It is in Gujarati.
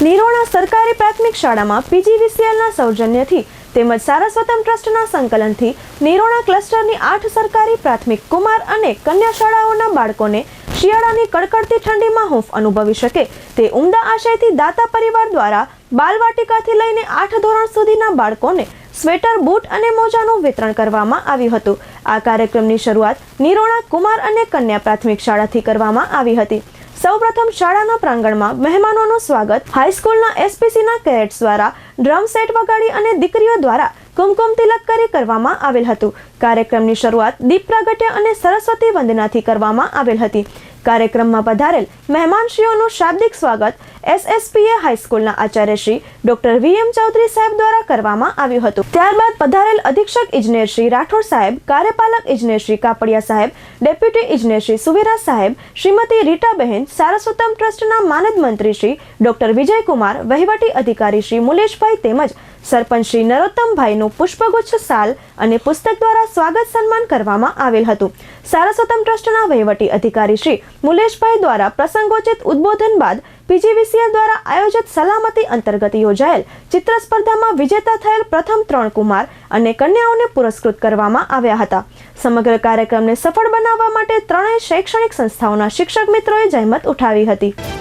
નિરોણા સરકારી પ્રાથમિક શાળામાં પીજીવીસીએલના સૌજન્યથી તેમજ સારસ્વતમ ટ્રસ્ટના સંકલનથી નિરોણા ક્લસ્ટરની આઠ સરકારી પ્રાથમિક કુમાર અને કન્યા શાળાઓના બાળકોને શિયાળાની કડકડતી ઠંડીમાં હૂંફ અનુભવી શકે તે ઉમદા આશયથી દાતા પરિવાર દ્વારા બાલવાટિકાથી લઈને આઠ ધોરણ સુધીના બાળકોને સ્વેટર, બૂટ અને મોજાનું વિતરણ કરવામાં આવ્યું હતું. આ કાર્યક્રમની શરૂઆત નિરોણા કુમાર અને કન્યા પ્રાથમિક શાળાથી કરવામાં આવી હતી. સૌપ્રથમ શાળાના પ્રાંગણમાં મહેમાનોનું સ્વાગત. હાઈસ્કૂલના એસપીસીના કેડેટ્સ દ્વારા ડ્રમ સેટ વગાડી અને દીકરીઓ દ્વારા કુમકુમ તિલક કરી કરવામાં આવેલ હતું. કાર્યક્રમની શરૂઆત દીપ પ્રાગટ્ય અને સરસ્વતી વંદનાથી કરવામાં આવેલ હતી. કાર્યક્રમમાં પધારેલ મહેમાનશ્રીઓનું શાબ્દિક સ્વાગત એસએસપીએ હાઈસ્કૂલના Acharya Shri doctor V M Chaudhari સાહેબ દ્વારા કરવામાં આવ્યું હતું. ત્યારબાદ પધારેલ અધિક્ષક ઇજનેર શ્રી રાઠોડ સાહેબ, કાર્યપાલક ઇજનેર શ્રી કાપડિયા સાહેબ, ડેપ્યુટી ઇજનેર શ્રી સુવેરા સાહેબ, શ્રીમતી રીટાબહેન સારસ્વતમ ટ્રસ્ટના માનદ મંત્રી શ્રી ડોક્ટર વિજયકુમાર, વહીવટી અધિકારી શ્રી મુલેશભાઈ તેમજ સરપંચ શ્રી નરોત્તમભાઈનું પુષ્પગુચ્છ સાલ અને પુસ્તક દ્વારા સ્વાગત સન્માન કરવામાં આવેલ હતું. સારસ્વતમ ટ્રસ્ટના વહીવટી અધિકારી શ્રી મુલેશભાઈ દ્વારા પ્રસંગોચિત ઉદ્બોધન બાદ પીજીવીસીએલ દ્વારા આયોજિત સલામતી અંતર્ગત યોજાયેલ ચિત્ર સ્પર્ધામાં વિજેતા થયેલ પ્રથમ ત્રણ કુમાર અને કન્યાઓને પુરસ્કૃત કરવામાં આવ્યા હતા. સમગ્ર કાર્યક્રમને સફળ બનાવવા માટે ત્રણેય શૈક્ષણિક સંસ્થાઓના શિક્ષક મિત્રોએ જહેમત ઉઠાવી હતી.